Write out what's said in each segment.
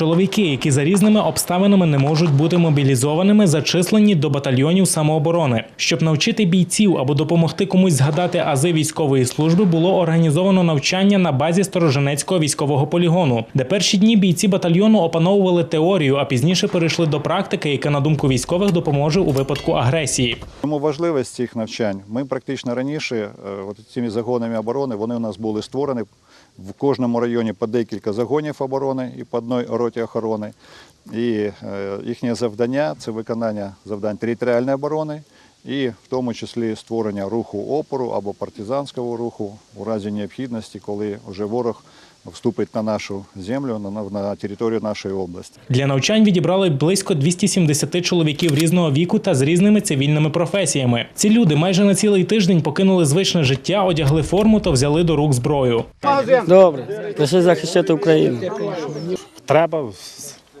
Чоловіки, які за різними обставинами не можуть бути мобілізованими, зачислені до батальйонів самооборони. Щоб навчити бійців або допомогти комусь згадати ази військової служби, було організовано навчання на базі Стороженецького військового полігону, де перші дні бійці батальйону опановували теорію, а пізніше перейшли до практики, яка на думку військових допоможе у випадку агресії. Тому важливість цих навчань. Ми практично раніше е, от цими загонами оборони вони у нас були створені в кожному районі по декілька загонів оборони і по одній роті охорони. І е, їхнє завдання це виконання завдань територіальної оборони і в тому числі створення руху опору або партизанського руху у разі необхідності, коли вже ворог вступить на нашу землю, на, на територію нашої області. Для навчань відібрали близько 270 чоловіків різного віку та з різними цивільними професіями. Ці люди майже на цілий тиждень покинули звичне життя, одягли форму та взяли до рук зброю. Добре, лише захищати Україну. Треба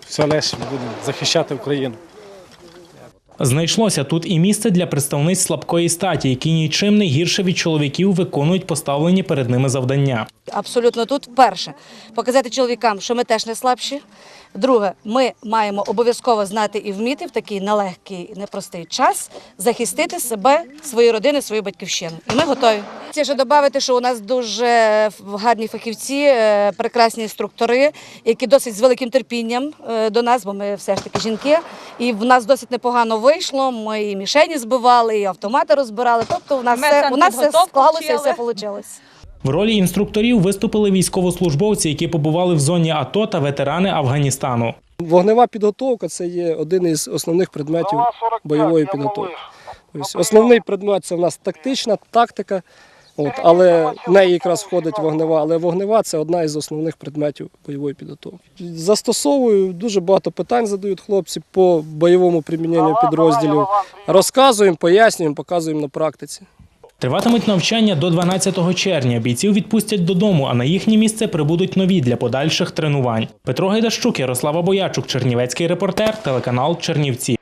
все лише будемо захищати Україну. Знайшлося тут і місце для представниць слабкої статі, які нічим не гірше від чоловіків виконують поставлені перед ними завдання. Абсолютно тут перше показати чоловікам, що ми теж не слабші. Друге, ми маємо обов'язково знати і вміти в такий нелегкий, непростий час захистити себе, свої родини, свою батьківщину. І ми готові. Це ще додати, що у нас дуже гарні фахівці, е, прекрасні інструктори, які досить з великим терпінням е, до нас, бо ми все ж таки жінки. І в нас досить непогано вийшло. Ми і мішені збивали, і автомати розбирали. Тобто, у нас Ми все у нас все склалося і все вийшло. В ролі інструкторів виступили військовослужбовці, які побували в зоні АТО та ветерани Афганістану. Вогнева підготовка це є один із основних предметів бойової підготовки. Тобто, основний предмет це в нас тактична тактика, от, але в неї якраз входить вогнева. Але вогнева це одна із основних предметів бойової підготовки. Застосовую дуже багато питань задають хлопці по бойовому приміненню підрозділів. Розказуємо, пояснюємо, показуємо на практиці. Триватимуть навчання до 12 червня. Бійців відпустять додому, а на їхнє місце прибудуть нові для подальших тренувань. Петро Гайдащук, Ярослава Боячук, Чернівецький репортер, телеканал Чернівці.